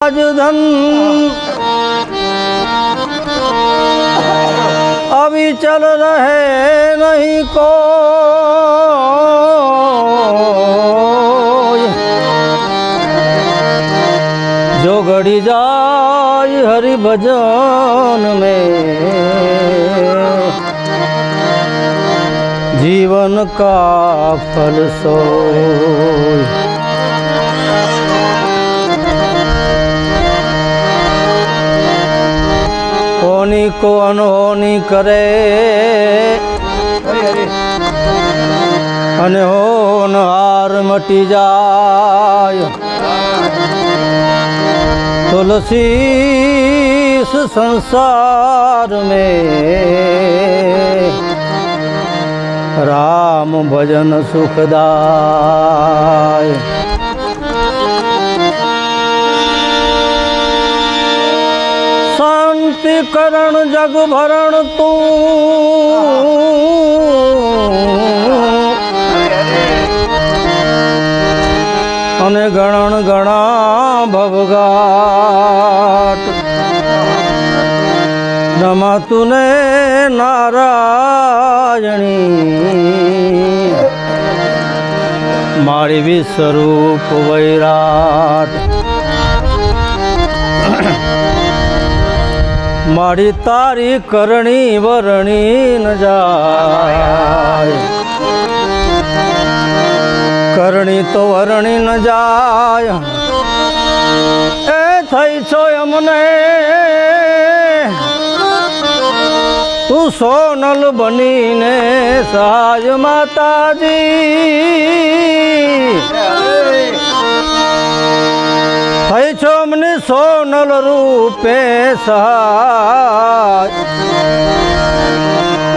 ધન અવિચલ રહે નહીં કો જો ઘડી જાય હરિભજન મે જીવન કા ફલ સોય અનહોની કો અનહોની કરે અને હોનહાર મટી જાય તુલસી સંસાર મે રામ ભજન સુખદાય કરણ જગ ભરણ તું ગણન ગણા ભવગાટ રમાતું ને નારાયણી. મારી વિસ્વરૂપ વૈરાટ. મારી તારી કરણી વરણી ન જાય. કરણી તો વરણી ન જાય. એ થઈ છો અમને. તું સોનલ બનીને સહાય માતાજી. સોનલ રૂપે સહાય.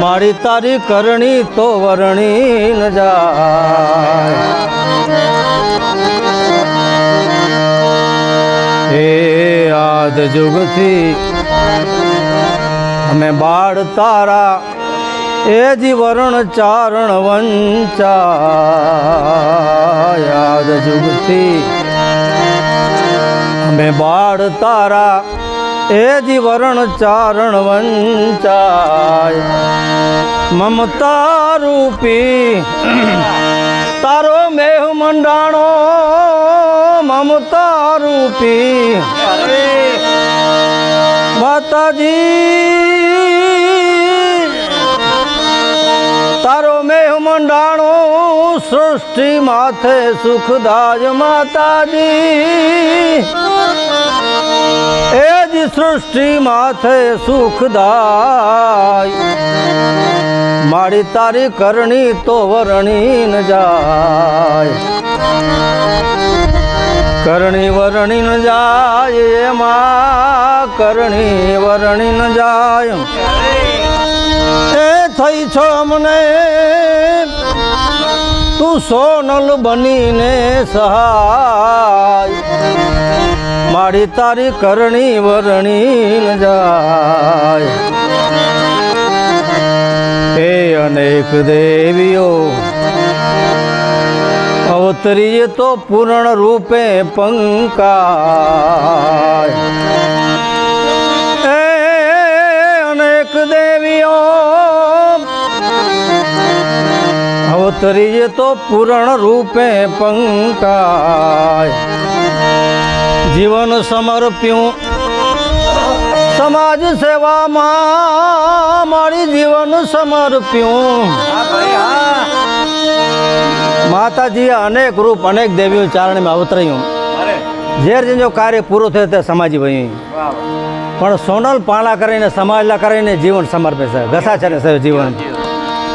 મારી તારી કરણી તો વરણી ન જાય. હે આદ જુગથી અમે બાળ તારા, એ જીવરણ ચારણ વંચા યાદ જુગથી અમે બાળ તારા, એ જીવરણ ચારણ વંચાય. મમતા રૂપી, તારો મેહ મંડાણો, મમતા રૂપી. માતાજી સૃષ્ટિ માથે સુખદાય માતાજી. એ જ સૃષ્ટિ માથે સુખદાય મારી તારી કરણી તો વરણી ન જાય. કરણી વરણી ન જાય એમાં કરણી વરણી ન જાય. એ થઈ છો અમને તું સોનલ બનીને સહાય. મારી તારી કરણી વરણી જાય. હે અનેક દેવીઓ, અવતરીએ તો પૂર્ણ રૂપે પંકાય. અવતરીએ તો પૂરણ રૂપે પંકાય. જીવન સમર્પ્યું. સમાજ સેવામાં મારી જીવન સમર્પ્યું. માતાજી અનેક રૂપ અનેક દેવીઓ ચારણમાં અવતર્યું. ઝેર જેનો કાર્ય પૂરું થયું તે સમાજી બન્યું પણ સોનલ પાળા કરીને સમાજલા કરીને જીવન સમર્પે છે. ઘસાચારે છે જીવન.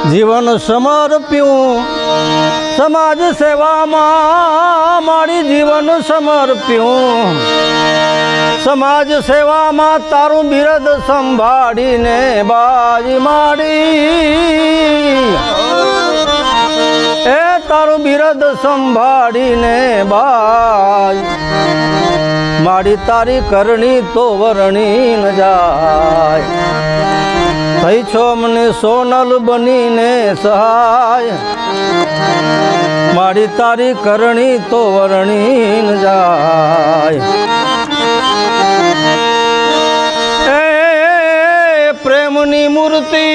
જીવન સમર્પ્યું. સમાજ સેવામાં મારી જીવન સમર્પ્યું. સમાજ સેવામાં તારું બિરદ સંભાળીને બાજી માડી એ તારું બિરદ સંભાળીને બાજ. મારી તારી કરણી તો વરણી ન જાય. થઈ છો મને સોનલ બનીને સહાય. મારી તારી કરણી તો વરણી જાય. એ, પ્રેમની મૂર્તિ.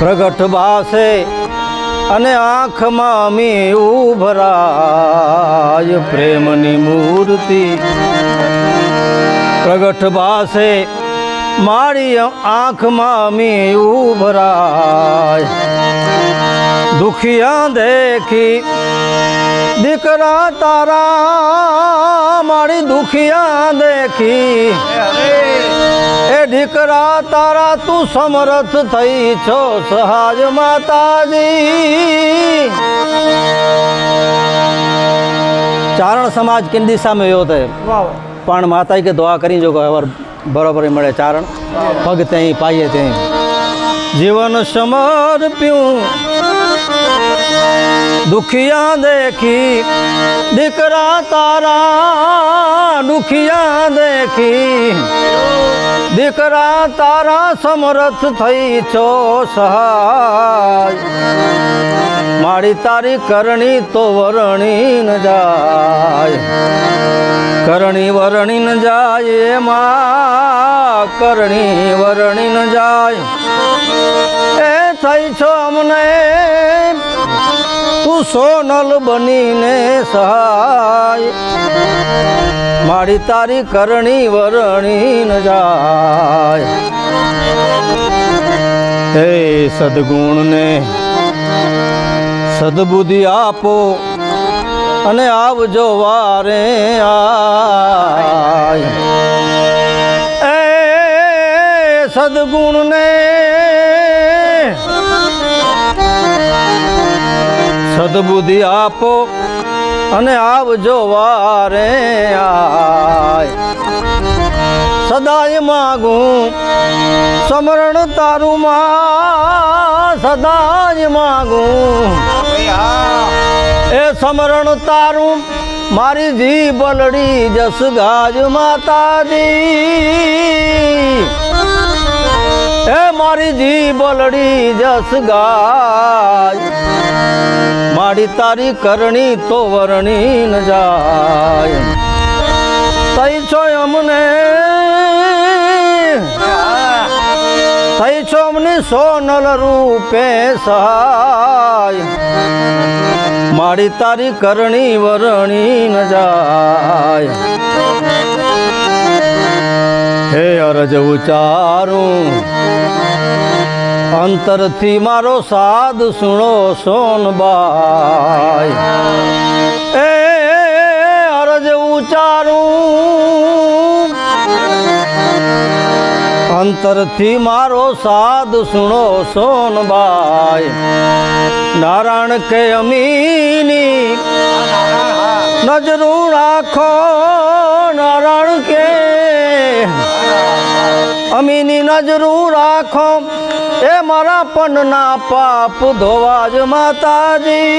પ્રગટ ભાષે અને આંખમાં મી ઉભરાય પ્રેમની મૂર્તિ. પ્રગટ ભાષે મારી આંખમાં મી ઉભરાય દુખિયા દેખી દીકરા તારા, મારી દુખિયા દેખી એ દીકરા તારા, તું સમરથ થઈ છો, સહાજ માતાજી. ચારણ સમાજ કેન્દ્રી સામે યોતે વાહ. પણ માતા કે દુઆ કરી જો અવર બરોબર મળે ચારણ, પગ ત્યાં પાઈએ ત્યાં જીવન સમર્પ્યું દુખિયા દેખી, દીકરા તારા દુખિયા દેખી. દીકરા તારા સમરથ થઈ છો સહાય. મારી તારી કરણી તો વરણી ન જાય. કરણી વરણી ન જાય એમાં કરણી વરણી ન જાય. એ થઈ છો અમને, તું સોનલ બનીને સહાય. મારી તારી કરણી વરણી ન જાય. હે સદગુણને સદબુદ્ધિ આપો અને આવજો વારે આય. એ સદગુણને સદબુદ્ધિ આપો અને આવજો વારે આય. સદાય માગું સમરણ તારું માં, સદાય માગું સમરણ તારું, મારી જી બલડી જસ ગાજ માતાજી. હે, મારી જી બલડી જસ ગાજ. મારી તારી કરણી તો વરણી ન જાય. સોનલ રૂપે સહાય. મારી તારી કરણી વરણી ન જાય. હે અરજ ઉચારું અંતરથી મારો સાદ સુણો સોનબાઈ. એ અંતરથી મારો સાદ સુણો સોનબાઈ નારાયણ કે અમીની નજરું રાખો નારાયણ કે અમીની નજરું રાખો એ મારા પનના પાપ ધોવાજ માતાજી.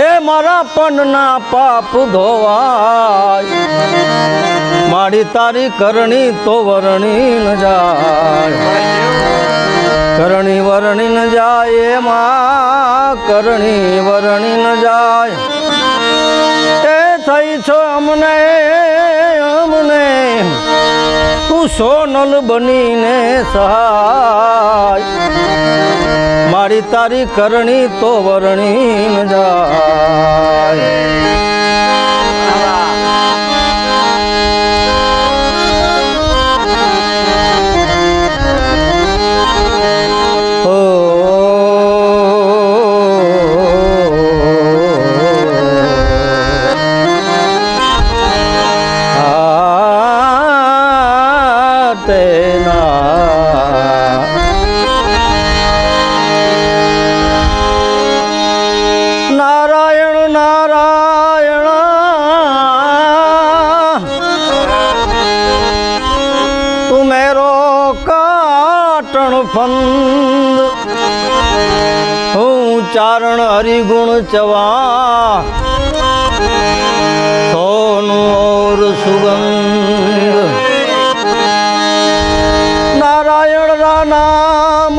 એ મારા પનના પાપ ધોવાય મારી તારી કરણી તો વરણી ન જાય. કરણી વરણી ન જાય એમાં કરણી વરણી ન જાય. એ થઈ છો અમને અમને. તું સોનલ બનીને સહાય. મારી તારી કરણી તો વરણી ન જાય. કાટણ ફંદ. હું ચારણ હરિગુણ ચવા સોનું ઓર સુગંધ. નારાયણ રા નામ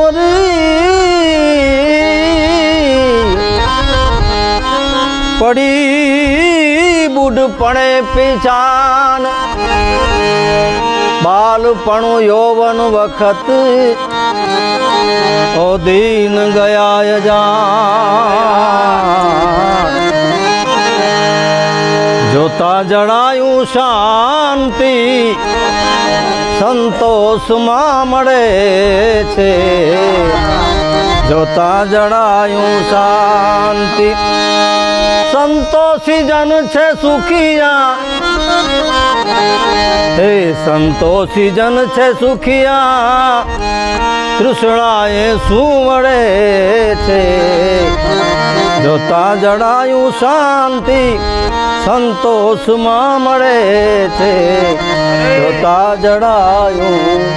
પડી બુડ પણે પીછાન. બાલપણું યૌવન વખત ઓ દીન ગયા જા. જોતા જણાયું શાંતિ, સંતોષમાં મળે છે. જોતા જણાયું શાંતિ, સંતોષી જન છે સુખિયા. હે સંતોષી જન છે સુખિયા, તૃષ્ણાએ શું મળે છે જોતા જણાયું શાંતિ, સંતોષમાં મળે છે જોતા શાંતિ.